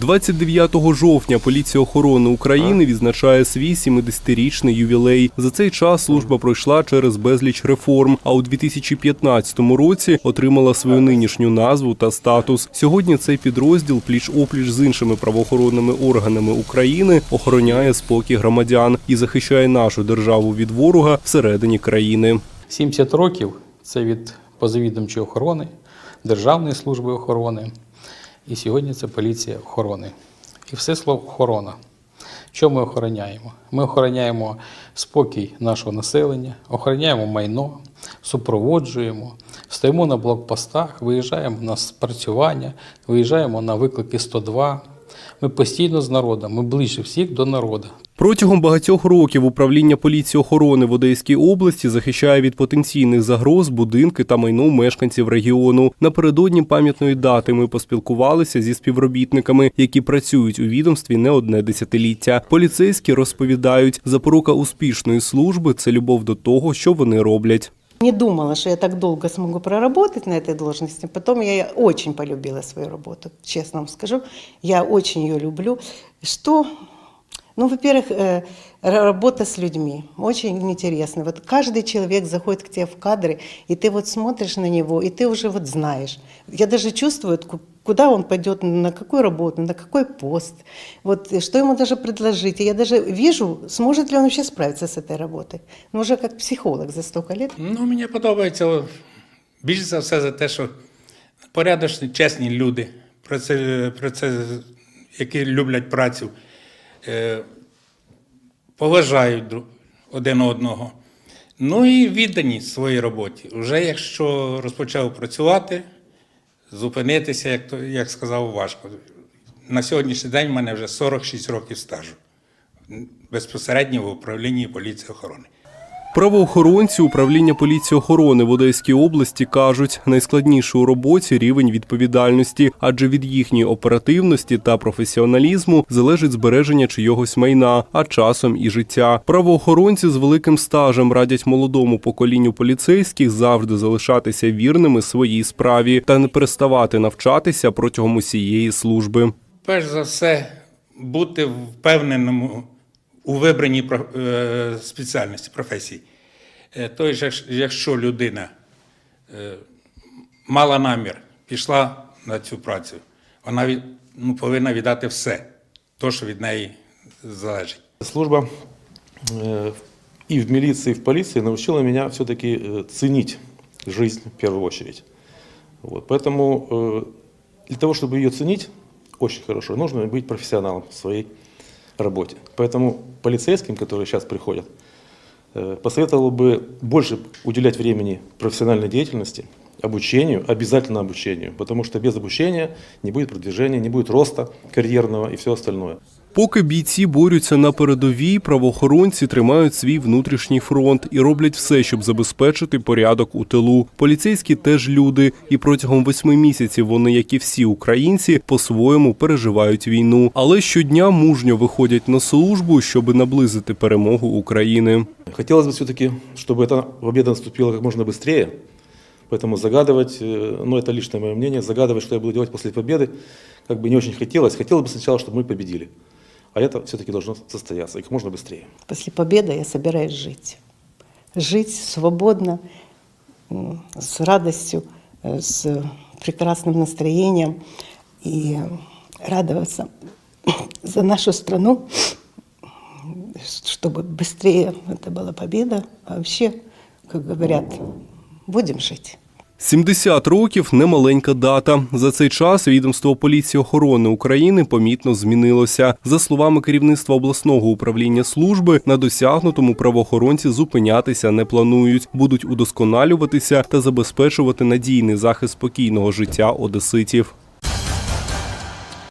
29 жовтня поліція охорони України відзначає свій 70-річний ювілей. За цей час служба пройшла через безліч реформ, а у 2015 році отримала свою нинішню назву та статус. Сьогодні цей підрозділ пліч-опліч з іншими правоохоронними органами України охороняє спокій громадян і захищає нашу державу від ворога всередині країни. 70 років це від позавідомчої охорони, Державної служби охорони. І сьогодні це поліція охорони. І все слово охорона. Що ми охороняємо? Ми охороняємо спокій нашого населення, охороняємо майно, супроводжуємо, стоїмо на блокпостах, виїжджаємо на спрацювання, виїжджаємо на виклики 102. Ми постійно з народом, ми ближче всіх до народу. Протягом багатьох років управління поліції охорони в Одеській області захищає від потенційних загроз будинки та майно мешканців регіону. Напередодні пам'ятної дати ми поспілкувалися зі співробітниками, які працюють у відомстві не одне десятиліття. Поліцейські розповідають, запорука успішної служби це любов до того, що вони роблять. Не думала, что я так долго смогу проработать на этой должности. Потом я очень полюбила свою работу, честно вам скажу. Я очень ее люблю. Что? Ну, во-первых, э, работа с людьми очень интересно. Вот каждый человек заходит к тебе в кадры, и ты вот смотришь на него, и ты уже вот знаешь. Я даже чувствую, ку- куда он пойдет, на какую работу, на какой пост, вот э, что ему даже предложить. И я даже вижу, сможет ли он вообще справиться с этой работой. Ну, уже как психолог за столько лет. Ну, мені подобається більш за все за те, що порядочні, чесні люди, праце, праце, які люблять працю, е, поважають один одного. Ну і віддані своїй роботі. Уже якщо розпочав працювати, зупинитися, як, то, як сказав, важко. На сьогоднішній день в мене вже 46 років стажу безпосередньо в управлінні поліції охорони. Правоохоронці управління поліції охорони в Одеській області кажуть, найскладніше у роботі рівень відповідальності, адже від їхньої оперативності та професіоналізму залежить збереження чийогось майна, а часом і життя. Правоохоронці з великим стажем радять молодому поколінню поліцейських завжди залишатися вірними своїй справі та не переставати навчатися протягом усієї служби. Перш за все, бути впевненому у вибраній про- е, спеціальності професії. Е, Тобто, як- якщо людина е, мала намір, пішла на цю працю, вона від- ну, повинна віддати все, те, що від неї залежить. Служба э, и в милиции, и в полиции научила меня все-таки э, ценить жизнь в первую очередь. Вот. Поэтому э, для того, чтобы ее ценить очень хорошо, нужно быть профессионалом в своей работе. Поэтому полицейским, которые сейчас приходят, э, посоветовал бы больше уделять времени профессиональной деятельности, обучению, обязательно обучению, потому что без обучения не будет продвижения, не будет роста карьерного и все остальное. Поки бійці борються на передовій, правоохоронці тримають свій внутрішній фронт і роблять все, щоб забезпечити порядок у тилу. Поліцейські теж люди, і протягом восьми місяців вони, як і всі українці, по-своєму переживають війну, але щодня мужньо виходять на службу, щоб наблизити перемогу України. Хотелось бы все-таки, чтобы эта победа наступила как можно быстрее. Поэтому загадывать, э, ну это личное мое мнение, загадывать, что я буду делать после победы, как бы не очень хотелось. Хотелось бы сначала, чтобы мы победили. А это все-таки должно состояться и как можно быстрее. После победы я собираюсь жить. Жить свободно, с радостью, э, с прекрасным настроением и радоваться за нашу страну, чтобы быстрее это была победа. А вообще, как говорят, будем жить. 70 років немаленька дата. За цей час відомство поліції охорони України помітно змінилося. За словами керівництва обласного управління служби, на досягнутому правоохоронці зупинятися не планують, будуть удосконалюватися та забезпечувати надійний захист спокійного життя одеситів.